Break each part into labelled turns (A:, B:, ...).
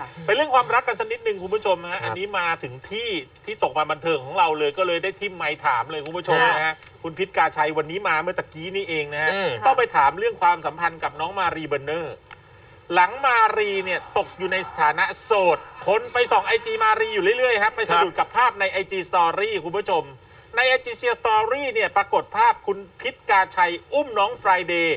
A: ค่ะ
B: ไปเรื่องความรักกันสักนิดหนึ่งคุณผู้ชมฮะอันนี้มาถึงที่ที่ตกมาบันเทิงของเราเลยก็เลยได้ทิมไมค์ถามเลยคุณผู้ชม
A: ค่ะ
B: นะฮะคุณพิษกาชัยวันนี้มาเมื่อตะกี้นี่เองนะฮะ
C: อืม
B: ต้องไปถามเรื่องความสัมพันธ์กับน้องมารีเบอร์เนอร์ หลังมารีเนี่ยตกอยู่ในสถานะโสด คนไปส่องไอจีมารีอยู่เรื่อยๆครับไปสะดุดกับภาพใน IG Story คุณผู้ชม ใน IG Story เนี่ยปรากฏภาพคุณพิษกาชัย อุ้มน้องฟรายเดย์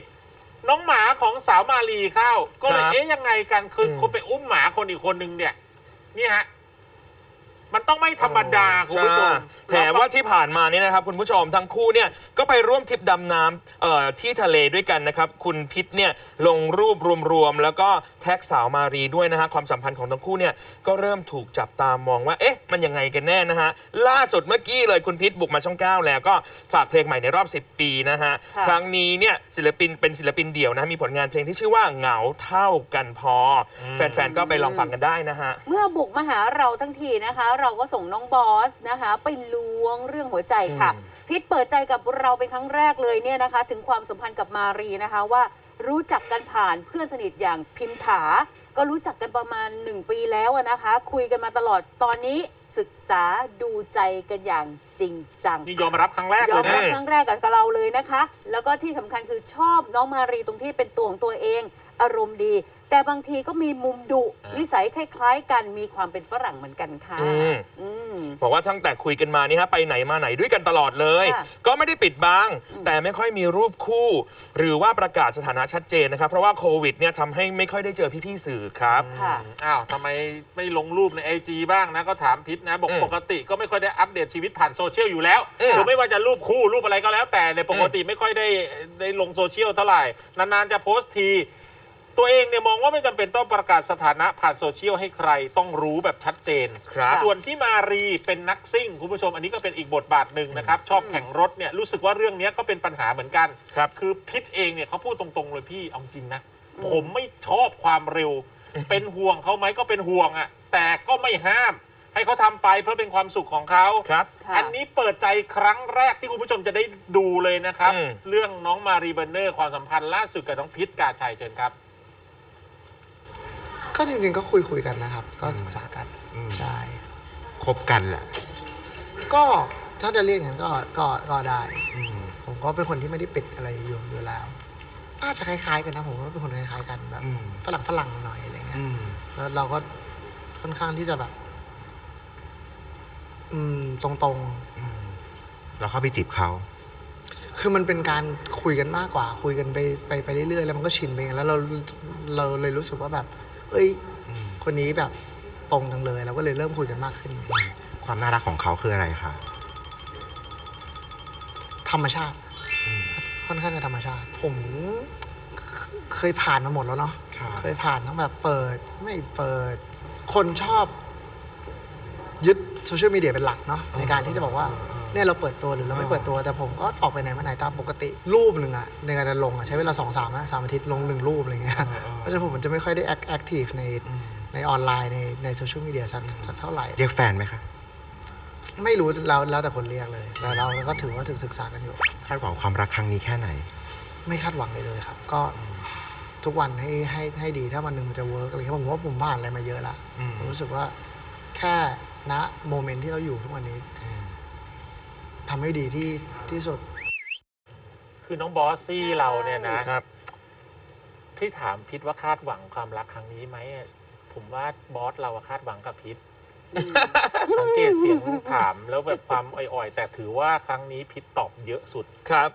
B: น้องหมาของสาวมารีเข้า ก็เลย
C: ครับ
B: เอ๊ะยังไงกันคืออ
C: ม
B: คนไปอุ้มหมาคนอีกคนนึงเนี่ย นี่ฮะ มันต้องไม่ธรรมดาคุณผู้ชม
C: แถมว่าที่ผ่านมาเนี่ยนะครับคุณผู้ชมทั้งคู่เนี่ยก็ไปร่วมทริปดำน้ำเอ่อที่ทะเลด้วยกันนะครับ คุณพิษเนี่ยลงรูปรวมๆแล้วก็แท็กสาวมารีด้วยนะฮะความสัมพันธ์ของทั้งคู่เนี่ยก็เริ่มถูกจับตามองว่าเอ๊ะมันยังไงกันแน่นะฮะล่าสุดเมื่อกี้เลยคุณพิษบุกมาช่องเก้าแล้วก็ฝากเพลงใหม่ในรอบ 10 ปีนะฮะ
A: ค่ะ
C: ครั้งนี้เนี่ยศิลปินเป็นศิลปินเดี่ยวนะมีผลงานเพลงที่ชื่อว่าเหงาเท่ากันพออแฟนๆก็ไปลองฟังกันได้นะฮะ
A: เมื่อบุกมาหาเราทั้งทีนะคะเราก็ส่งน้องบอสนะคะ ไปล้วงเรื่องหัวใจค่ะ
C: อืม
A: พิษเปิดใจกับเราเป็นครั้งแรกเลยเนี่ยนะคะ ถึงความสัมพันธ์กับมารีนะคะว่ารู้จักกันผ่านเพื่อนสนิทอย่างพิมถา ก็รู้จักกันประมาณ 1 ปีแล้วอะนะคะ คุยกันมาตลอดตอนนี้ศึกษาดูใจกันอย่างจริงจัง
B: นี่ยอมรับครั้งแรก
A: ย
B: เล
A: อยม
B: นะ
A: รับครั้งแรกกับเราเลยนะคะ แล้วก็ที่สำคัญคือชอบน้องมารีตรงที่เป็นตัวของตัวเอง อารมณ์ดี แต่บางทีก็มีมุมดุ
B: อ่า
A: นิสัยคล้ายๆกันมีความเป็นฝรั่งเหมือนกันค่ะ
C: อืม
A: อืม
C: บอกว่าตั้งแต่คุยกันมานี่ฮะไปไหนมาไหนด้วยกันตลอดเลย
A: ค่ะ
C: ก็ไม่ได้ปิดบังแต่ไม่ค่อยมีรูปคู่ หรือว่าประกาศสถานะชัดเจนนะครับ เพราะว่าโควิดเนี่ยทำให้ไม่ค่อยได้เจอพี่ๆสื่อครับ
A: ค่ะ
B: อ้าวทำไมไม่ลงรูปในไอจบ้างนะ ก็ถามพิษนะ บอก
C: อืม
B: ปกติก็ไม่ค่อยได้อัปเดตชีวิตผ่านโซเชียลอยู่แล้ว
C: อืม
B: คือไม่ว่าจะรูปคู่รูปอะไรก็แล้วแต่ในยปกติไม่ค่อยได้ได้ลงโซเชียลเท่าไหร่ นาน ๆ จะโพสต์ที ตัวเองเนี่ยมองว่าไม่จำเป็นต้องประกาศสถานะผ่านโซเชียลให้ใครต้องรู้แบบชัดเจน
C: ครับ
B: ส่วนที่มารีเป็นนักซิ่ง คุณผู้ชมอันนี้ก็เป็นอีกบทบาทหนึ่งนะครับ ชอบแข่งรถเนี่ยรู้สึกว่าเรื่องเนี้ยก็เป็นปัญหาเหมือนกัน
C: ครับ
B: คือพิษเองเนี่ยเขาพูดตรงๆเลยพี่เอาจริงนะ ผมไม่ชอบความเร็ว เป็นห่วงเขาไหมก็เป็นห่วงอะ่ะแต่ก็ไม่ห้าม ให้เขาทำไปเพราะเป็นความสุขของเขา
C: ครับ
A: ค่ะ
B: อันนี้เปิดใจครั้งแรกที่คุณผู้ชมจะได้ดูเลยนะครับ
C: อืม
B: เรื่องน้องมารีเบอร์เนอร์ความสัมพันธ์ล่าสุดกับน้องพิษกาชัยเชิญครับ
D: ก็จริงๆก็คุยคุยๆกันนะครับ ก็ศึกษากัน
E: อืม
D: ใช่
E: คบกันแหละ
D: ก็ถ้าจะเรียกอย่างนั้นก็ก็ก็ได้
E: อืม
D: ผมก็เป็นคนที่ไม่ได้ปิดอะไรอยู่อยู่แล้วน่าจะคล้ายๆกันนะผมว่าเป็นคนคล้ายๆกันแบบ
E: อืม
D: ฝรั่งฝรั่งหน่อยอะไรเงี้ย
E: อืม
D: แล้วเราก็ค่อนข้างที่จะแบบ อืม ตรง
E: อืมแล้วเข้าไปจีบเขา
D: ๆ คือมันเป็นการคุยกันมากกว่า คุยกันไปไปไปเรื่อยๆ แล้วมันก็ชินไปเองแล้วเราเราเลยรู้สึกว่าแบบ เอ้ย
E: อืม
D: คนนี้แบบตรงจังเลยเราก็เลยเริ่มคุยกันมากขึ้น
E: ความน่ารักของเขาคืออะไรคะ
D: ธรรมชาติ
E: อืม
D: ค่อนข้างจะธรรมชาติ ผมเคยผ่านมาหมดแล้วเนาะ
E: ครับ
D: เคยผ่านทั้งแบบเปิดไม่เปิด คนชอบ ยึดโซเชียลมีเดียเป็นหลักเนาะในการที่จะบอกว่า เนี่ยเราเปิดตัวหรือเราไม่เปิดตัว แต่ผมก็ออกไปไหนมาไหนตามปกติรูปหนึ่งอะในการจะลงอะใช้เวลาสองสามอะสามอาทิตย์ลงหนึ่งรูปอะไรเงี้ยเพราะฉะนั้นผมมันจะไม่ค่อยได้แอคทีฟในในออนไลน์ในในโซเชียลมีเดียสักสักเท่าไหร่
E: เรียกแฟนไหมคะ
D: ไม่รู้แล้วแล้วแต่คนเรียกเลยแต่เราก็ถือว่าถึงศึกษากันอยู่
E: คาดหวังความรักครั้งนี้แค่ไหน
D: ไม่คาดหวังเลยเลยครับ ก็ทุกวันให้ให้ให้ดีถ้าวันหนึ่งมันจะเวิร์กอะไรเงี้ยผมว่าผมผ่านอะไรมาเยอะละ
E: อืม
D: ผมรู้สึกว่าแค่ณโมเมนต์ที่เราอยู่ทุกวันนี้ ทำให้ดีที่ที่สุด
B: คือน้องบอสซี่เราเนี่ยนะ
C: ครับ
B: ที่ถามพิษว่าคาดหวังความรักครั้งนี้ไหมอะผมว่าบอสเราอะคาดหวังกับพิษสังเกตเสียงถามแล้วแบบความอ่อยๆ แต่ถือว่าครั้งนี้พิษตอบเยอะสุด
C: ครับ